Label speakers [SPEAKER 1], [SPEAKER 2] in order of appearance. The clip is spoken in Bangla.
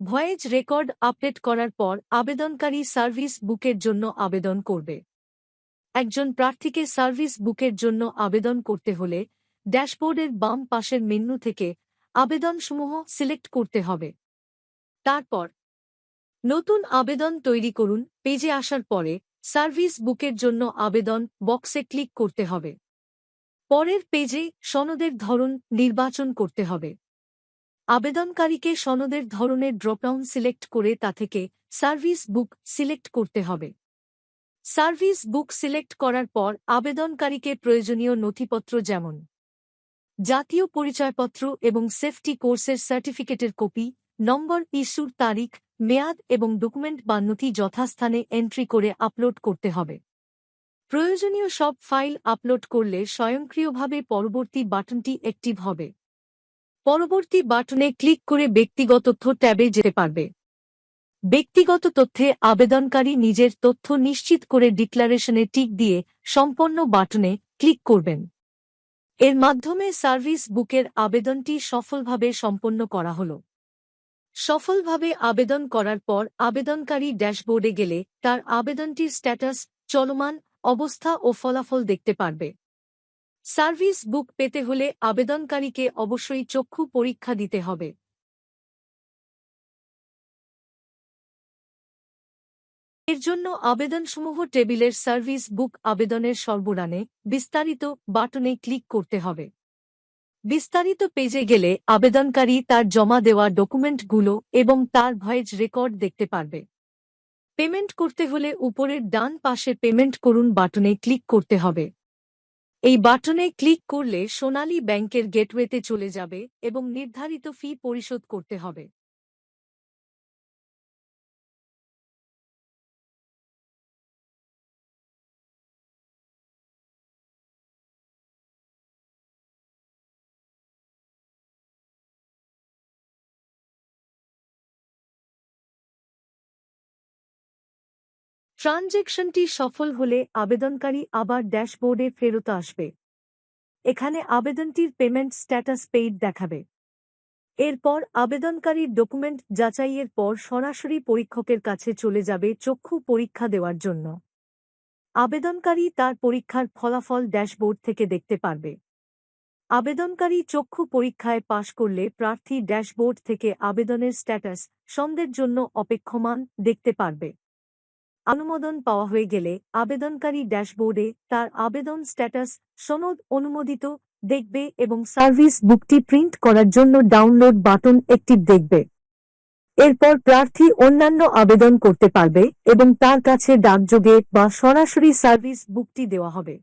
[SPEAKER 1] ভয়েজ রেকর্ড আপডেট করার পর আবেদনকারী সার্ভিস বুকের জন্য আবেদন করবে। একজন প্রার্থীকে সার্ভিস বুকের জন্য আবেদন করতে হলে ড্যাশবোর্ডের বাম পাশের মেন্যু থেকে আবেদনসমূহ সিলেক্ট করতে হবে। তারপর নতুন আবেদন তৈরি করুন, পেজে আসার পরে সার্ভিস বুকের জন্য আবেদন বক্সে ক্লিক করতে হবে। পরের পেজে সনদের ধরন নির্বাচন করতে হবে। আবেদনকারীকে সনদের ধরনের ড্রপডাউন সিলেক্ট করে তা থেকে সার্ভিস বুক সিলেক্ট করতে হবে। সার্ভিস বুক সিলেক্ট করার পর আবেদনকারীকে প্রয়োজনীয় নথিপত্র যেমন জাতীয় পরিচয়পত্র এবং সেফটি কোর্সের সার্টিফিকেটের কপি, নম্বর ইস্যুর তারিখ, মেয়াদ এবং ডকুমেন্ট বা নথি যথাস্থানে এন্ট্রি করে আপলোড করতে হবে। প্রয়োজনীয় সব ফাইল আপলোড করলে স্বয়ংক্রিয়ভাবে পরবর্তী বাটনটি অ্যাক্টিভ হবে। পরবর্তী বাটনে ক্লিক করে ব্যক্তিগত তথ্য ট্যাবে যেতে পারবে। ব্যক্তিগত তথ্যে আবেদনকারী নিজের তথ্য নিশ্চিত করে ডিক্লারেশনে টিক দিয়ে সম্পন্ন বাটনে ক্লিক করবেন। এর মাধ্যমে সার্ভিস বুকের আবেদনটি সফলভাবে সম্পন্ন করা হল। সফলভাবে আবেদন করার পর আবেদনকারী ড্যাশবোর্ডে গেলে তার আবেদনটির স্ট্যাটাস, চলমান অবস্থা ও ফলাফল দেখতে পারবে। সার্ভিস বুক পেতে হলে আবেদনকারীকে অবশ্যই চক্ষু পরীক্ষা দিতে হবে। এর জন্য আবেদনসমূহ টেবিলের সার্ভিস বুক আবেদনের সর্বরানে বিস্তারিত বাটনে ক্লিক করতে হবে। বিস্তারিত পেজে গেলে আবেদনকারী তার জমা দেওয়া ডকুমেন্টগুলো এবং তার ভয়েজ রেকর্ড দেখতে পারবে। পেমেন্ট করতে হলে উপরের ডান পাশে পেমেন্ট করুন বাটনে ক্লিক করতে হবে। এই বাটনে ক্লিক করলে সোনালী ব্যাংকের গেটওয়েতে চলে যাবে এবং নির্ধারিত ফি পরিশোধ করতে হবে। ট্রানজেকশনটি সফল হলে আবেদনকারী আবার ড্যাশবোর্ডে ফেরত আসবে। এখানে আবেদনটির পেমেন্ট স্ট্যাটাস পেইড দেখাবে। এরপর আবেদনকারীর ডকুমেন্ট যাচাইয়ের পর সরাসরি পরীক্ষকের কাছে চলে যাবে চক্ষু পরীক্ষা দেওয়ার জন্য। আবেদনকারী তার পরীক্ষার ফলাফল ড্যাশবোর্ড থেকে দেখতে পারবে। আবেদনকারী চক্ষু পরীক্ষায় পাশ করলে প্রার্থী ড্যাশবোর্ড থেকে আবেদনের স্ট্যাটাস, সন্দের জন্য অপেক্ষমান, দেখতে পারবে। অনুমোদন পাওয়া হয়ে গেলে আবেদনকারী ড্যাশবোর্ডে তার আবেদন স্ট্যাটাস সনদ অনুমোদিত দেখবে এবং সার্ভিস বুকটি প্রিন্ট করার জন্য ডাউনলোড বাটন একটি দেখবে। এরপর প্রার্থী অন্যান্য আবেদন করতে পারবে এবং তার কাছে ডাকযোগে বা সরাসরি সার্ভিস বুকটি দেওয়া হবে।